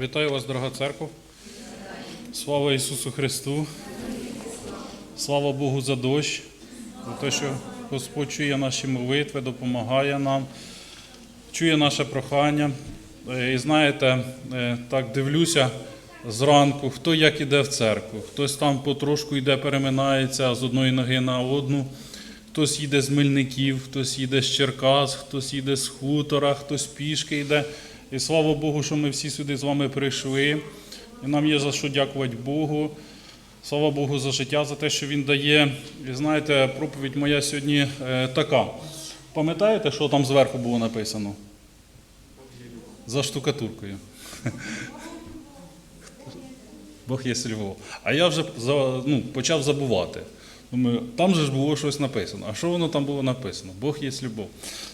Вітаю вас, дорога церква. Слава Ісусу Христу. Слава Богу за дощ, за те, що Господь чує наші молитви, допомагає нам, чує наше прохання. Е, І знаєте, е, так дивлюся зранку, хто як іде в церкву. Хтось там потрошку йде, переминається з одної ноги на одну. Хтось їде з Мельників, хтось їде з Черкас, хтось їде з хутора, хтось пішки йде. І слава Богу, що ми всі сюди з вами прийшли. І нам є за що дякувати Богу. Слава Богу за життя, за те, що Він дає. І знаєте, проповідь моя сьогодні е, така. Пам'ятаєте, що там зверху було написано? За штукатуркою. Бог є Львов. А я вже ну, почав забувати. Думаю, там же ж було щось написано. А що воно там було написано? Бог є любов.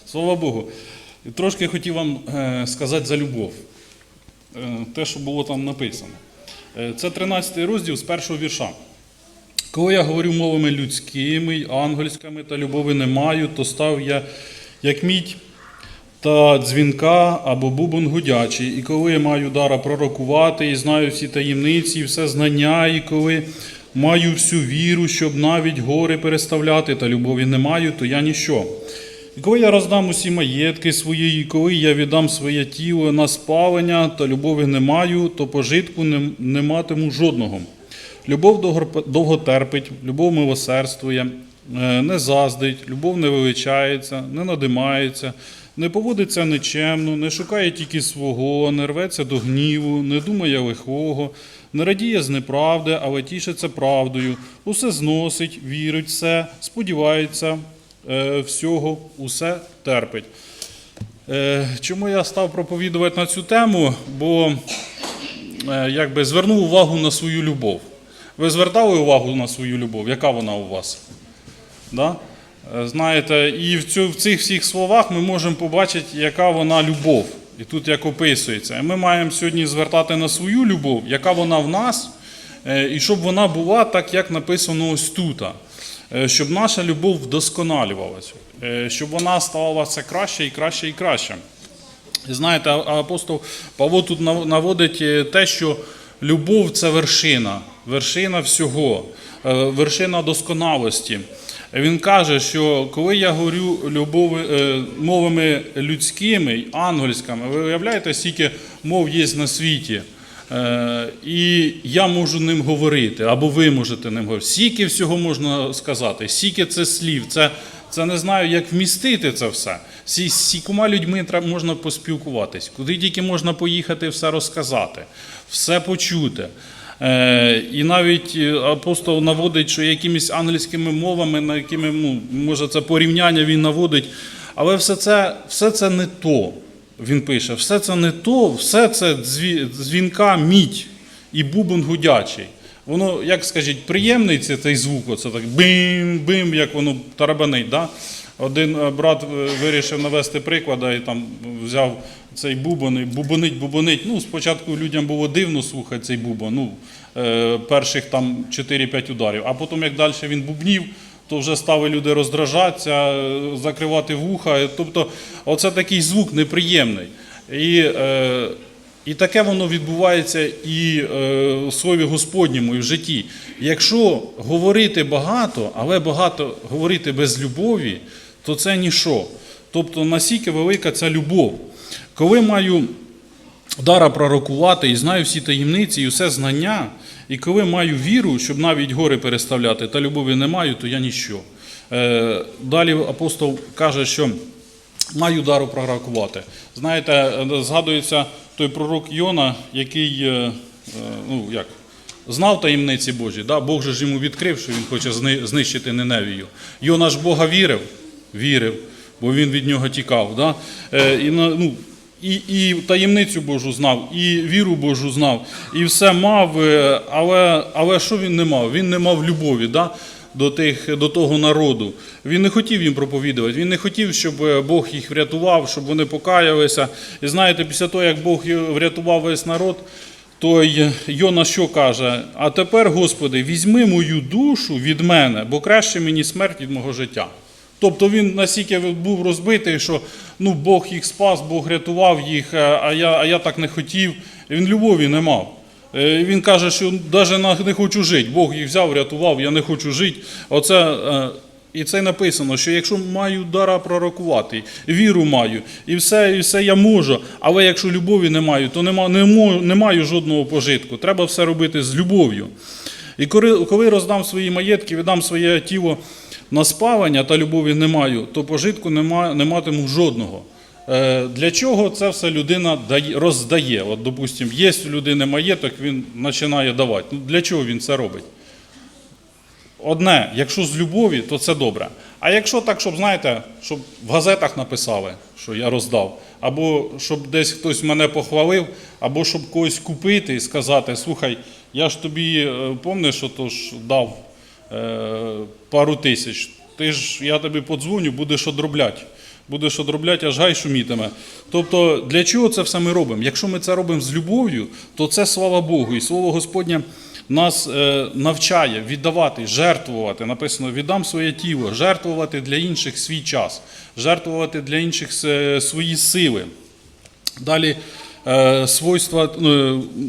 Слава Богу. І трошки хотів вам е, сказати за любов. Е, те, що було там написано. Е, Це 13 розділ з першого вірша. Коли я говорю мовами людськими, ангельськими та любові не маю, то став я як мідь та дзвінка або бубон гудячий. І коли я маю дара пророкувати, і знаю всі таємниці, і все знання, і коли маю всю віру, щоб навіть гори переставляти, та любові не маю, то я ніщо. І коли я роздам усі маєтки свої, і коли я віддам своє тіло на спалення, та любові не маю, то пожитку не, не матиму жодного. Любов довго- терпить, любов милосердствує, е, не заздить, любов не величається, не надимається, не поводиться нечемно, не шукає тільки свого, не рветься до гніву, не думає лихого, не радіє з неправди, але тішиться правдою, усе зносить, вірить все, сподівається всього, усе терпить. Е, Чому я став проповідувати на цю тему? Бо е, якби звернув увагу на свою любов. Ви звертали увагу на свою любов? Яка вона у вас? Да? Е, Знаєте, і в, цю, в цих всіх словах ми можемо побачити, яка вона любов. І тут як описується. Ми маємо сьогодні звертати на свою любов, яка вона в нас, е, і щоб вона була так, як написано ось тут. Е, Щоб наша любов вдосконалювалася, е, щоб вона ставала все краще і краще і краще. І знаєте, апостол Павло тут наводить е, те, що любов це вершина, вершина всього, вершина досконалості. Він каже, що коли я говорю любови, е, мовами людськими ангельськими, ви уявляєте, скільки мов є на світі. Е, І я можу ним говорити, або ви можете ним говорити. Скільки всього можна сказати, скільки це слів, це, це не знаю, як вмістити це все. З скількома людьми можна поспілкуватись, куди тільки можна поїхати, все розказати, все почути. Е, І навіть е, апостол наводить, що якимись англійськими мовами, на якими ну, може це порівняння він наводить, але все це, все це не то. Він пише, все це не то, все це дзвінка мідь і бубон гудячий. Воно, як скажіть, приємний це цей звук, оце так бим-бим, як воно тарабанить. Да? Один е, брат е, вирішив навести приклад і там взяв цей бубон і бубонить, бубонить. Ну, спочатку людям було дивно слухати цей бубон, ну, е, перших там 4-5 ударів, а потім, як далі він бубнів, то вже стали люди роздражатися, е, закривати вуха. Тобто, оце такий звук неприємний. І, е, і таке воно відбувається і е, у Слові Господньому, і в житті. Якщо говорити багато, але багато говорити без любові, то це ніщо. Тобто, настільки велика ця любов. Коли маю дара пророкувати і знаю всі таємниці і все знання, і коли маю віру, щоб навіть гори переставляти, та любові не маю, то я ніщо. Е, Далі апостол каже, що маю дару пророкувати. Знаєте, е, згадується той пророк Йона, який е, ну, як, знав таємниці Божі. Да? Бог же ж йому відкрив, що він хоче зни- знищити Неневію. Йона ж Бога вірив, вірив, бо він від нього тікав. Да? І, ну, і, і таємницю Божу знав, і віру Божу знав, і все мав, е, але, але що він не мав? Він не мав любові да? до, тих, до того народу. Він не хотів їм проповідувати, він не хотів, щоб е, Бог їх врятував, щоб вони покаялися. І знаєте, після того, як Бог врятував весь народ, то Йона що каже? А тепер, Господи, візьми мою душу від мене, бо краще мені смерть від мого життя. Тобто він настільки був розбитий, що ну, Бог їх спас, Бог рятував їх, е, а я, а я так не хотів. Він любові не мав. Е, Він каже, що навіть не хочу жити. Бог їх взяв, рятував, я не хочу жити. Оце, е, і це написано, що якщо маю дара пророкувати, віру маю, і все, і все я можу, але якщо любові не маю, то нема, не, мо- не маю жодного пожитку. Треба все робити з любов'ю. І коли роздам свої маєтки, віддам своє тіло на спавання та любові не маю, то пожитку не матиму жодного. Е, Для чого це все людина роздає? От, допустимо, є у людини маєток, він починає давати. Ну, для чого він це робить? Одне, якщо з любові, то це добре. А якщо так, щоб знаєте, щоб в газетах написали, що я роздав, або щоб десь хтось мене похвалив, або щоб когось купити і сказати, слухай, я ж тобі е, помниш, що то ж дав пару тисяч. Ти ж я тобі подзвоню, будеш одробляти. Будеш одробляти, аж гай шумітиме. Тобто, для чого це все ми робимо? Якщо ми це робимо з любов'ю, то це слава Богу. І слово Господнє нас е, навчає віддавати, жертвувати. Написано, віддам своє тіло, жертвувати для інших свій час, жертвувати для інших е, свої сили. Далі е, свойства, е,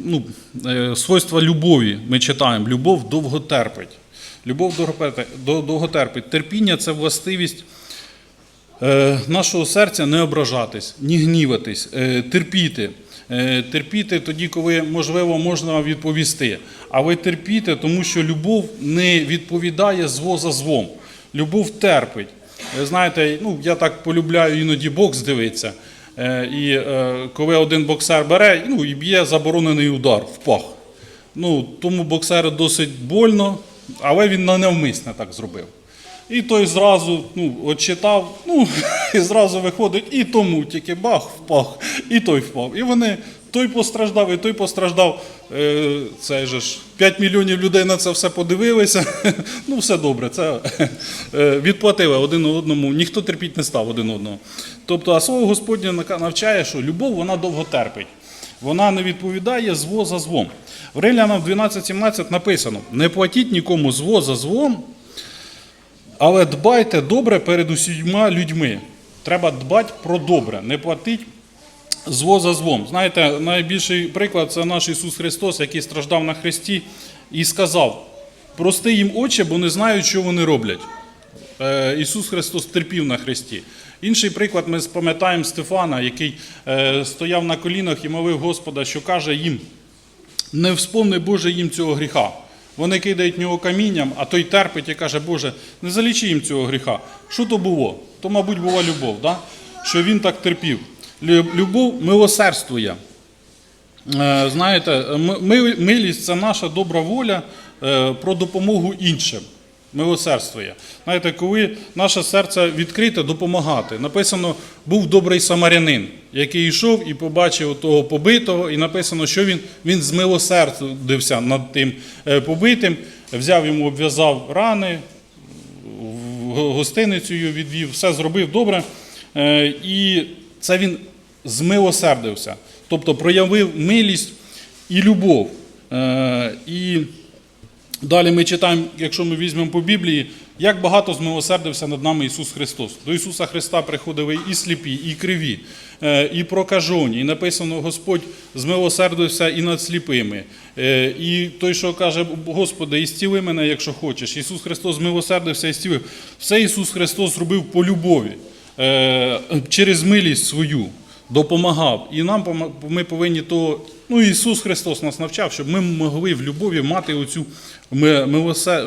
ну, е, свойства любові ми читаємо. Любов довго терпить. Любов довго терпить- до- довго терпить. Терпіння це властивість е, нашого серця не ображатись, ні гніватись, е, терпіти. Е, Терпіти тоді, коли можливо можна відповісти. А ви терпіте, тому що любов не відповідає зло за злом. Любов терпить. Ви знаєте, ну я так полюбляю іноді бокс дивитися. Е, І коли один боксер бере ну, і б'є заборонений удар в пах. Ну, тому боксеру досить больно, але він на так зробив. І той зразу ну, от ну, і зразу виходить, і тому тільки бах, впах, і той впав. І вони, той постраждав, і той постраждав. Е, Це же ж 5 мільйонів людей на це все подивилися. Ну, все добре, це е, відплатили один одному, ніхто терпіть не став один одного. Тобто, а слово Господнє навчає, що любов вона довго терпить. Вона не відповідає зло за злом. В Римлянам 12.17 написано: не платіть нікому зло за злом, але дбайте добре перед усіма людьми. Треба дбати про добре, не платить зло за злом. Знаєте, найбільший приклад це наш Ісус Христос, який страждав на Христі і сказав: прости їм очі, бо не знають, що вони роблять. Е, Ісус Христос терпів на Христі. Інший приклад ми пам'ятаємо Стефана, який е, стояв на колінах і молив Господа, що каже їм: не вспомни Боже їм цього гріха. Вони кидають нього камінням, а той терпить і каже, Боже, не залічи їм цього гріха. Що то було? То, мабуть, була любов, да? що він так терпів. Любов милосердствує. Е, Знаєте, ми- ми- милість це наша добра воля е, про допомогу іншим. Милосердствує. Знаєте, коли наше серце відкрите, допомагати. Написано, був добрий самарянин, який йшов і побачив того побитого, і написано, що він, він змилосердився над тим е, побитим, взяв йому, обв'язав рани, її відвів, все зробив добре. Е, І це він змилосердився, тобто проявив милість і любов. Е, І далі ми читаємо, якщо ми візьмемо по Біблії, як багато змилосердився над нами Ісус Христос. До Ісуса Христа приходили і сліпі, і криві, е, і прокажені. І написано, Господь змилосердився і над сліпими. Е, І той, що каже, Господи, ісціли мене, якщо хочеш. Ісус Христос змилосердився і зцілив. Все Ісус Христос зробив по любові, е, через милість свою. Допомагав. І нам ми повинні то. Ну, Ісус Христос нас навчав, щоб ми могли в любові мати оцю ми-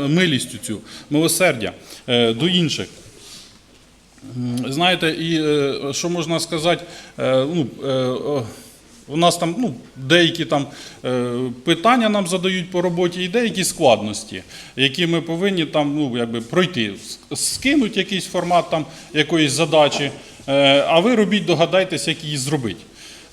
милість, цю, милосердя е, до інших. Знаєте, і е, що можна сказати, е, ну, у нас там ну, деякі там питання нам задають по роботі і деякі складності, які ми повинні там ну, якби, пройти. Скинуть якийсь формат там, якоїсь задачі, а ви робіть, догадайтесь, як її зробити.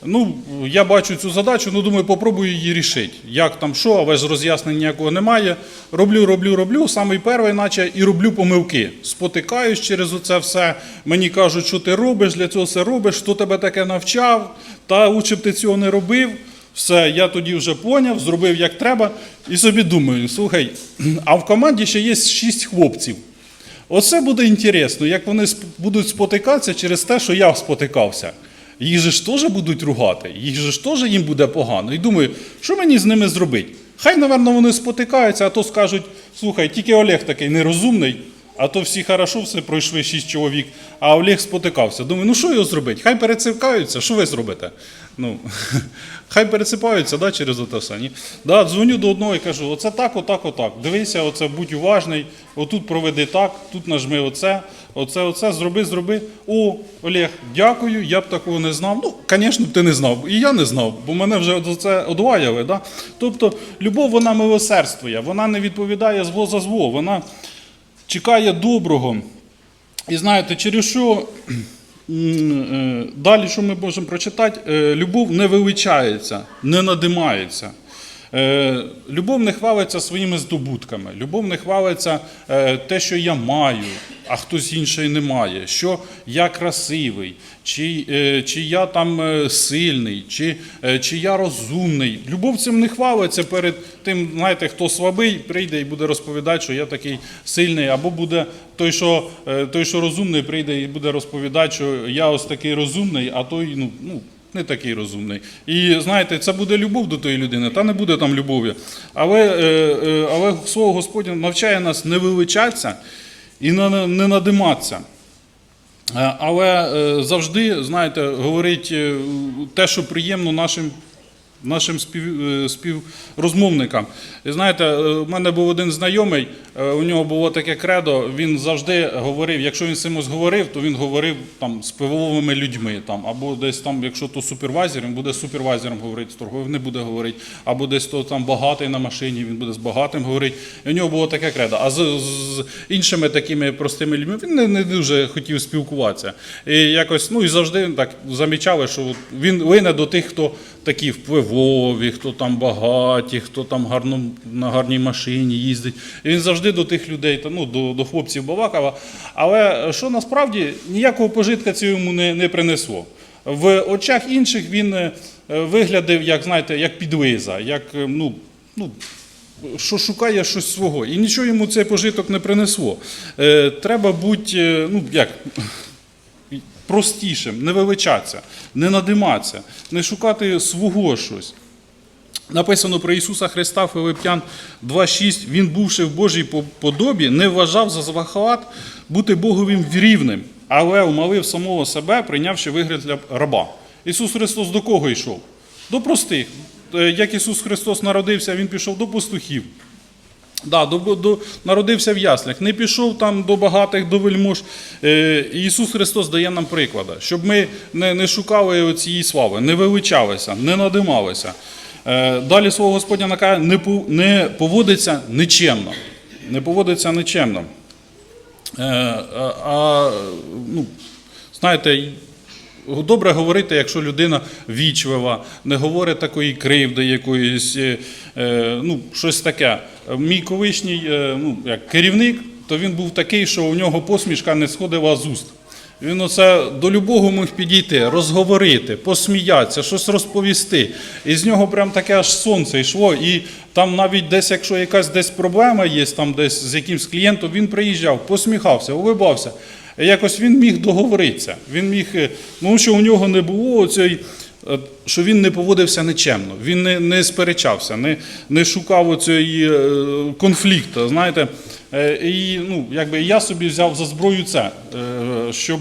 Ну, я бачу цю задачу, ну думаю, попробую її рішити. Як там що, але ж роз'яснень ніякого немає. Роблю, роблю, роблю. Самий перший, наче і роблю помилки. Спотикаюсь через оце все. Мені кажуть, що ти робиш, для цього все робиш, хто тебе таке навчав, та лучше б ти цього не робив. Все, я тоді вже поняв, зробив як треба, і собі думаю: слухай, а в команді ще є шість хлопців. Оце буде інтересно, як вони будуть спотикатися через те, що я спотикався. Їх же ж теж будуть ругати, їх же ж теж їм буде погано. І думаю, що мені з ними зробити? Хай, напевно, вони спотикаються, а то скажуть: слухай, тільки Олег такий нерозумний, а то всі хорошо все пройшли шість чоловік, а Олег спотикався. Думаю, ну що його зробити? Хай перецикаються, що ви зробите? Ну, хай пересипаються да, через оте все. Ні? Да, дзвоню до одного і кажу, оце так, отак, отак. Дивися, оце, будь уважний, отут проведи так, тут нажми оце, оце, оце, зроби, зроби. О, Олег, дякую, я б такого не знав. Ну, звісно, ти не знав, і я не знав, бо мене вже це одваяли. Да? Тобто, любов, вона милосердствує, вона не відповідає зло за зло, вона чекає доброго. І знаєте, через що далі, що ми можемо прочитати, е, любов не величається, не надимається. Е, Любов не хвалиться своїми здобутками, любов не хвалиться е, те, що я маю, а хтось інший не має, що я красивий, чи, е, чи я там сильний, чи, чи я розумний. Любов цим не хвалиться перед тим, знаєте, хто слабий, прийде і буде розповідати, що я такий сильний, або буде той, що, той, що розумний, прийде і буде розповідати, що я ось такий розумний, а той, ну. ну не такий розумний. І знаєте, це буде любов до тої людини, та не буде там любові. Але, е, е, але слово Господнє навчає нас не величатися і не, надиматися. Е, Але завжди, знаєте, говорить те, що приємно нашим, нашим спів, е, співрозмовникам. І знаєте, е, у мене був один знайомий, е, у нього було таке кредо, він завжди говорив, якщо він з кимось говорив, то він говорив там, з впливовими людьми. Там, або десь там, якщо то супервайзер, він буде з супервайзером говорити, з торговим не буде говорити, або десь то там багатий на машині, він буде з багатим говорити. І у нього було таке кредо. А з, з іншими такими простими людьми він не, не дуже хотів спілкуватися. І якось, ну і завжди так замічали, що він вине до тих, хто такі впливові, хто там багаті, хто там гарно, на гарній машині їздить. І він завжди до тих людей, ну, до, до хлопців Балакова. Але що насправді ніякого пожитка це йому не, не принесло. В очах інших він е, виглядав, як знаєте, як підлиза, як е, ну, ну, що шукає щось свого. І нічого йому цей пожиток не принесло. Е, треба бути, е, ну як, простішим, не величатися, не надиматися, не шукати свого щось. Написано про Ісуса Христа Филип'ян 2.6. Він, бувши в Божій по- подобі, не вважав за захват бути Боговим рівним, але умалив самого себе, прийнявши вигляд для раба. Ісус Христос до кого йшов? До простих. Е, Як Ісус Христос народився, Він пішов до пастухів. Да, до, до, народився в яслях, не пішов там до багатих, до вельмож. Е, Ісус Христос дає нам приклади, щоб ми не, не шукали цієї слави, не величалися, не надималися. Е, далі слово Господня накаже, не, не поводиться нечемно. Не поводиться нечемно. Е, а, ну, знаєте, Добре говорити, якщо людина вічлива, не говорить такої кривди якоїсь, е, е, ну, щось таке. Мій колишній е, ну, як керівник, то він був такий, що у нього посмішка не сходила з уст. Він оце до любого міг підійти, розговорити, посміятися, щось розповісти. І з нього прям таке аж сонце йшло. І там навіть десь, якщо якась десь проблема є, там десь з якимсь клієнтом, він приїжджав, посміхався, улибався. Якось він міг договоритися. Він міг, ну тому що у нього не було цієї, е, що він не поводився нечемно, він не, не сперечався, не, не шукав оцієї е, конфлікту. Знаєте, Е, і ну, якби я собі взяв за зброю це, е, щоб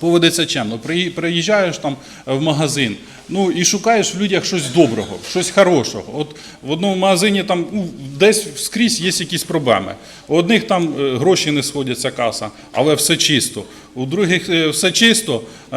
поводиться чемно. Приїжджаєш там в магазин, ну і шукаєш в людях щось доброго, щось хорошого. От в одному магазині там ну, десь скрізь є якісь проблеми. У одних там е, гроші не сходяться каса, але все чисто. У других е, все чисто, е,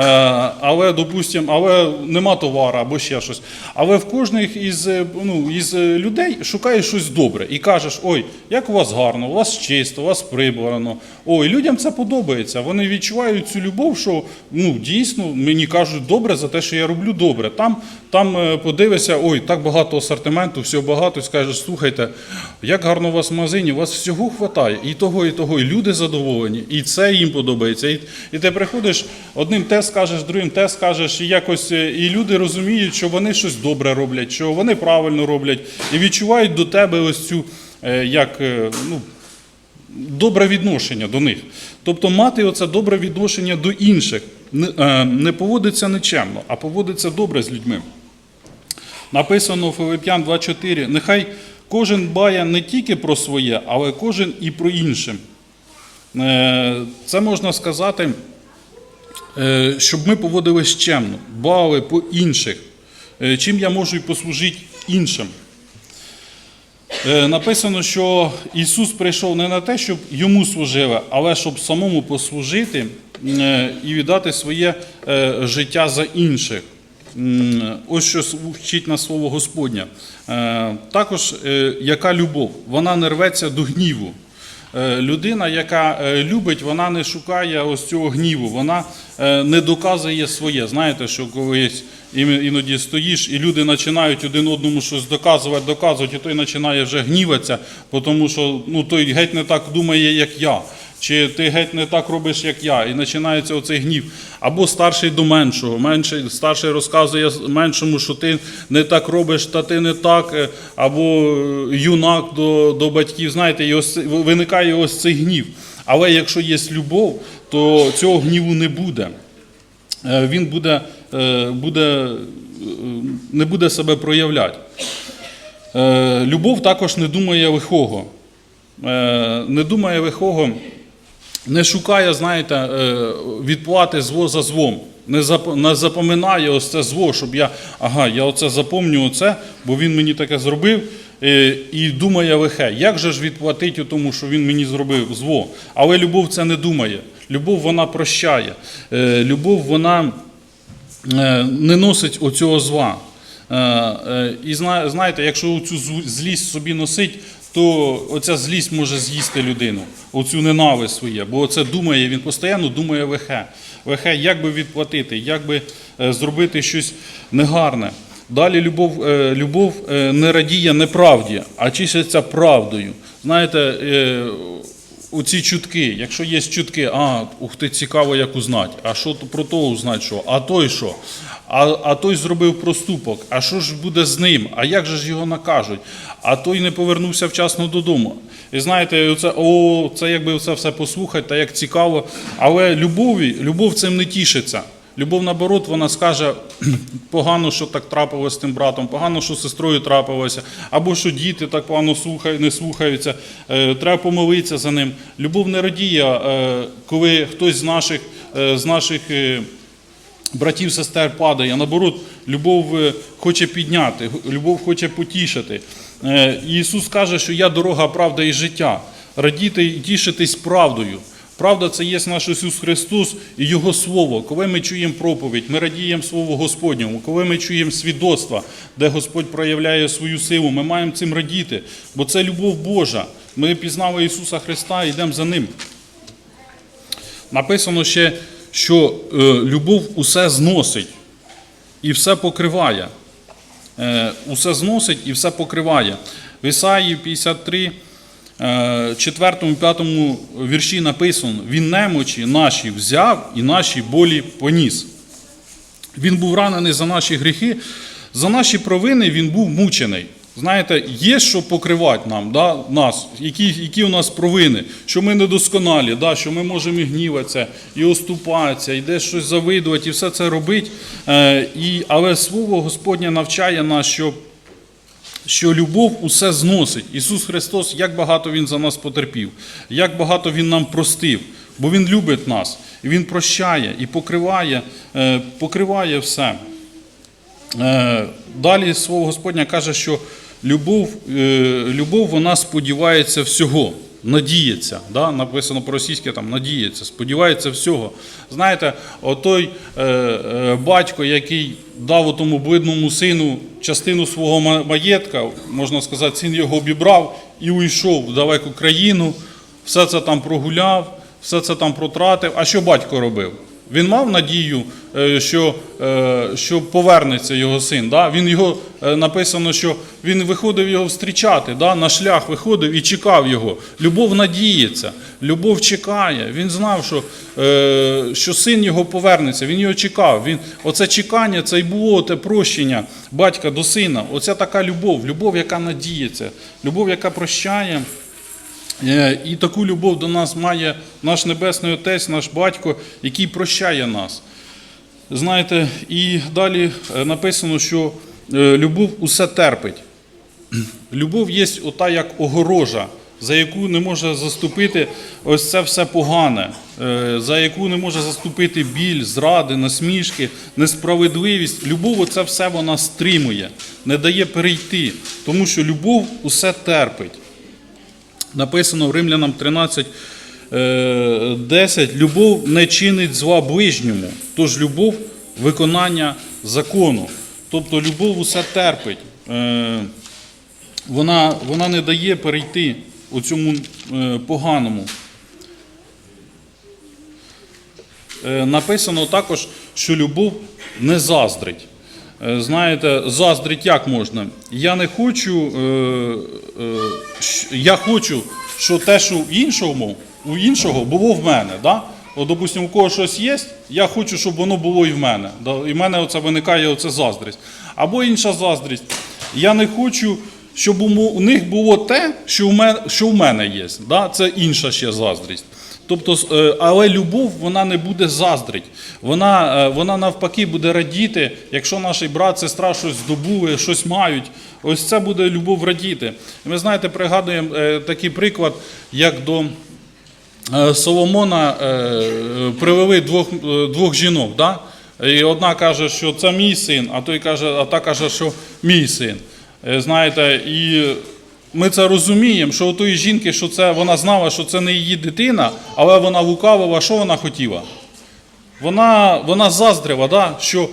але, допустим, але нема товару або ще щось. Але в кожних із, е, ну, із людей шукаєш щось добре і кажеш, ой, як у вас гарно, у вас чисто, у вас прибрано. Ой, людям це подобається. Вони відчувають цю любов, що ну, дійсно мені кажуть добре за те, що я роблю добре. Там, там подивишся, ой, так багато асортименту, всього багато, і скажеш, слухайте, як гарно у вас в магазині, у вас всього вистачає, і того, і того, і люди задоволені, і це їм подобається. І, і ти приходиш, одним те скажеш, другим те скажеш, і якось е, і люди розуміють, що вони щось добре роблять, що вони правильно роблять, і відчувають до тебе ось цю, е, як, е, ну, добре відношення до них. Тобто мати оце добре відношення до інших, не, поводиться нечемно, а поводиться добре з людьми. Написано у Филип'ян 2.4, нехай кожен дбає не тільки про своє, але кожен і про інше. Е, Це можна сказати, е, щоб ми поводились чемно, дбали по інших. Е, Чим я можу і послужити іншим. Написано, що Ісус прийшов не на те, щоб йому служили, але щоб самому послужити і віддати своє життя за інших. Ось що вчить нас слово Господнє. Е, Також яка любов? Вона не рветься до гніву. Е, Людина, яка е, любить, вона не шукає ось цього гніву, вона е, не доказує своє. Знаєте, що колись іноді стоїш, і люди починають один одному щось доказувати, доказувати, і той починає вже гніватися, тому що ну, той геть не так думає, як я. Чи ти геть не так робиш, як я, і починається оцей гнів. Або старший до меншого, менший, старший розказує меншому, що ти не так робиш, та ти не так, е, або е, юнак до, до батьків. Знаєте, і ось виникає ось цей гнів. Але якщо є любов, то цього гніву не буде. Е, Він буде, буде, не буде себе проявляти. Любов також не думає лихого. Не думає лихого, не шукає, знаєте, е, відплати зло за злом. Не зап- запоминає ось це зло, щоб я, ага, я оце запомню оце, бо він мені таке зробив, е, і думає лихе. Як же ж відплатити тому, що він мені зробив зло? Але любов це не думає. Любов вона прощає. Е, Любов вона не носить оцього зла. І знаєте, якщо цю злість собі носить, то оця злість може з'їсти людину, оцю ненависть своє, бо це думає, він постійно думає вехе. Вехе, як би відплатити, як би е, зробити щось негарне. Далі любов, е, любов е, не радіє неправді, а чиститься правдою. Знаєте, оці чутки, якщо є чутки, а, ух ти, цікаво, як узнати, а що то про того узнати, що, а той що, а, а той зробив проступок, а що ж буде з ним, а як же ж його накажуть, а той не повернувся вчасно додому. І знаєте, оце, о, це якби це все послухати, та як цікаво, але любові, любов цим не тішиться. Любов, наоборот, вона скаже погано, що так трапилося з тим братом, погано, що з сестрою трапилося, або що діти так погано слухають, не слухаються, е, треба помолитися за ним. Любов не радіє, е, коли хтось з наших, е, з наших братів, сестер падає. Наоборот, любов е, хоче підняти, любов хоче потішити. Е, Ісус каже, що я дорога, правда і життя. Радіти і тішитись правдою. Правда, це є наш Ісус Христос і Його Слово. Коли ми чуємо проповідь, ми радіємо Слову Господньому. Коли ми чуємо свідоцтва, де Господь проявляє свою силу, ми маємо цим радіти, бо це любов Божа. Ми пізнали Ісуса Христа і йдемо за Ним. Написано ще, що е, любов усе зносить і все покриває. Е, Усе зносить і все покриває. В Ісаїї 53, 4-5 вірші написано: Він немочі наші взяв і наші болі поніс. Він був ранений за наші гріхи, за наші провини він був мучений. Знаєте, є що покривати нам, да, нас, які, які у нас провини, що ми недосконалі, да, що ми можемо і гніватися, і оступатися, і десь щось завидувати, і все це робити. Е, і, але Слово Господнє навчає нас, що що любов усе зносить. Ісус Христос, як багато Він за нас потерпів, як багато Він нам простив, бо Він любить нас, і Він прощає і покриває, е, покриває все. Е, Далі Слово Господнє каже, що любов, е, любов вона сподівається всього, надіється. Да? Написано по-російськи там надіється, сподівається всього. Знаєте, отой е, е, батько, який дав тому блидному сину частину свого маєтка, можна сказати, син його обібрав і уйшов в далеку країну, все це там прогуляв, все це там протратив. А що батько робив? Він мав надію, е, що, е, що повернеться його син. Да? Він його е, написано, що він виходив його зустрічати, да? на шлях виходив і чекав його. Любов надіється, любов чекає. Він знав, що, що син його повернеться. Він його чекав. Він, оце чекання, це й було те прощення батька до сина. Оця така любов, любов, яка надіється, любов, яка прощає. Е, І таку любов до нас має наш Небесний Отець, наш Батько, який прощає нас. Знаєте, і далі е, написано, що е, любов усе терпить. Любов є ота як огорожа, за яку не може заступити ось це все погане, за яку не може заступити біль, зради, насмішки, несправедливість. Любов оце все вона стримує, не дає перейти, тому що любов усе терпить. Написано в Римлянам 13, е, 10, любов не чинить зла ближньому, тож любов виконання закону. Тобто любов усе терпить. Е, Вона, вона не дає перейти у цьому е, поганому. Написано також, що любов не заздрить. Е, Знаєте, заздрить як можна? Я не хочу, е, е, я хочу, що те, що в іншому, у іншого було в мене. Да? От, допустимо, у когось щось є, я хочу, щоб воно було і в мене. Да? І в мене оце виникає оце заздрість. Або інша заздрість. Я не хочу, щоб у них було те, що в мене, що в мене є. Да? Це інша ще заздрість. Тобто, е, але любов вона не буде заздрить. Вона, е, вона навпаки буде радіти, якщо наш брат, сестра щось здобули, щось мають. Ось це буде любов радіти. Ми знаєте, пригадуємо е, такий приклад, як до Соломона привели двох, двох жінок. Да? І одна каже, що це мій син, а той каже, а та каже, що мій син. Знаєте, і ми це розуміємо, що у тої жінки, що це вона знала, що це не її дитина, але вона лукавила, що вона хотіла? Вона, вона заздрила, да? що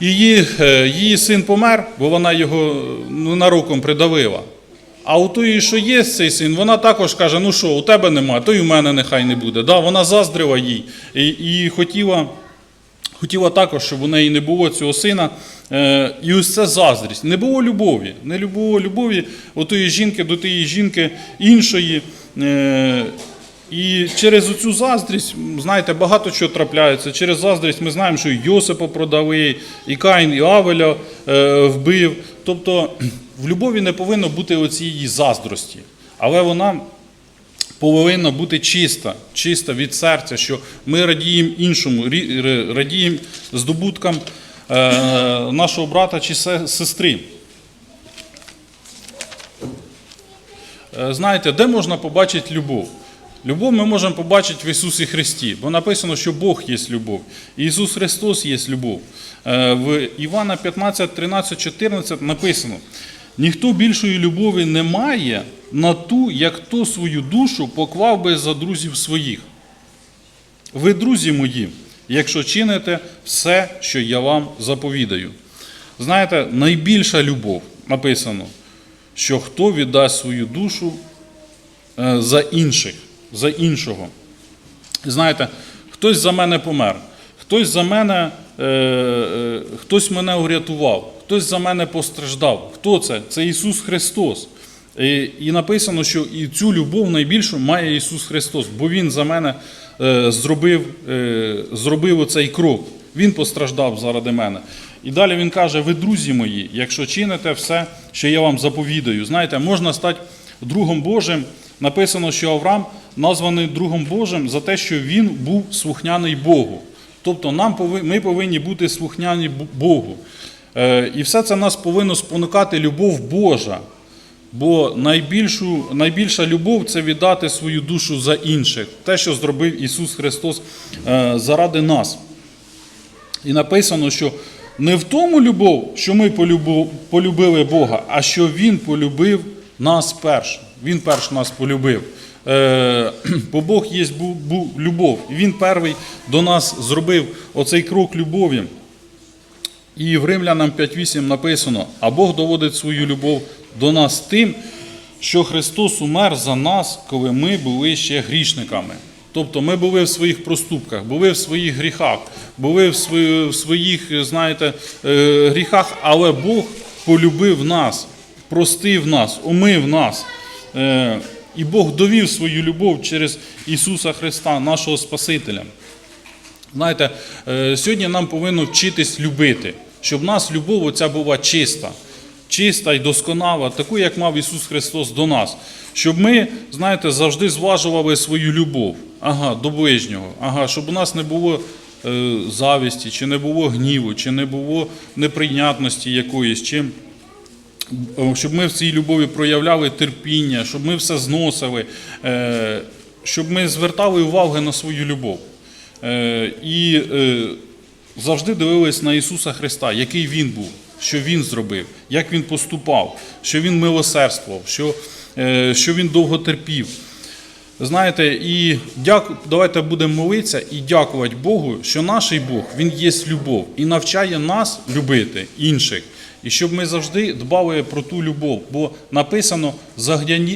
її, е, її син помер, бо вона його е, ну, нароком придавила. А у тої, що є цей син, вона також каже: ну що, у тебе немає, то й у мене нехай не буде. Да? Вона заздрила їй і, і хотіла, хотіла також, щоб у неї не було цього сина. Е, і ось це заздрість. Не було любові. Не було любові у тої жінки до тієї жінки іншої. Е, і через цю заздрість, знаєте, багато чого трапляється. Через заздрість ми знаємо, що і Йосипа продали, і Каїн, і Авеля е, вбив. Тобто в любові не повинно бути оцієї заздрості, але вона повинна бути чиста, чиста від серця, що ми радіємо іншому, радіємо здобуткам е, нашого брата чи сестри. Е, Знаєте, де можна побачити любов? Любов ми можемо побачити в Ісусі Христі, бо написано, що Бог є любов. І Ісус Христос є любов. Е, В Івана 15, 13, 14 написано: ніхто більшої любові не має на ту, як хто свою душу поклав би за друзів своїх. Ви, друзі мої, якщо чините все, що я вам заповідаю. Знаєте, найбільша любов написано, що хто віддасть свою душу е, за інших, за іншого. Знаєте, хтось за мене помер, хтось за мене, е, е, хтось мене урятував, хтось за мене постраждав. Хто це? Це Ісус Христос. І, написано, що і цю любов найбільшу має Ісус Христос, бо Він за мене е, зробив, е, зробив оцей крок. Він постраждав заради мене. І далі він каже: ви, друзі мої, якщо чините все, що я вам заповідаю, знаєте, можна стати другом Божим. Написано, що Авраам названий другом Божим за те, що він був слухняний Богу. Тобто нам ми повинні бути слухняні Богу. Е, І все це нас повинно спонукати любов Божа. Бо найбільшу, найбільша любов це віддати свою душу за інших, те, що зробив Ісус Христос е, заради нас. І написано, що не в тому любов, що ми полюбили Бога, а що Він полюбив нас першим. Він перш нас полюбив. Е, Бо Бог є любов. Він перший до нас зробив оцей крок любові. І в Римлянам 5.8 написано: а Бог доводить свою любов до нас тим, що Христос умер за нас, коли ми були ще грішниками. Тобто ми були в своїх проступках, були в своїх гріхах, були в своїх, знаєте, е, гріхах, але Бог полюбив нас, простив нас, умив нас. Е, І Бог довів свою любов через Ісуса Христа, нашого Спасителя. Знаєте, е, сьогодні нам повинно вчитись любити, щоб нас любов оця була чиста. чиста і досконала, таку, як мав Ісус Христос до нас. Щоб ми, знаєте, завжди зважували свою любов ага, до ближнього, ага, щоб у нас не було е, завісті, чи не було гніву, чи не було неприйнятності якоїсь, чи Е, щоб ми в цій любові проявляли терпіння, щоб ми все зносили, е, щоб ми звертали увагу на свою любов. Е, І е, завжди дивились на Ісуса Христа, який Він був, що Він зробив, як Він поступав, що Він милосердствував, що, е, що Він довго терпів. Знаєте, і дяку... давайте будемо молитися і дякувати Богу, що наш Бог Він є любов і навчає нас любити інших. І щоб ми завжди дбали про ту любов, бо написано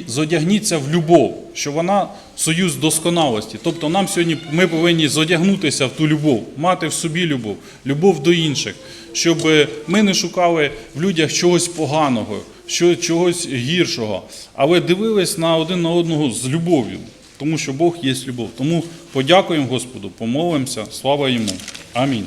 зодягніться в любов, що вона союз досконалості. Тобто нам сьогодні ми повинні зодягнутися в ту любов, мати в собі любов, любов до інших, щоб е, ми не шукали в людях чогось поганого, чогось гіршого, але дивились на один на одного з любов'ю, тому що Бог є любов. Тому подякуємо Господу, помолимося, слава йому. Амінь.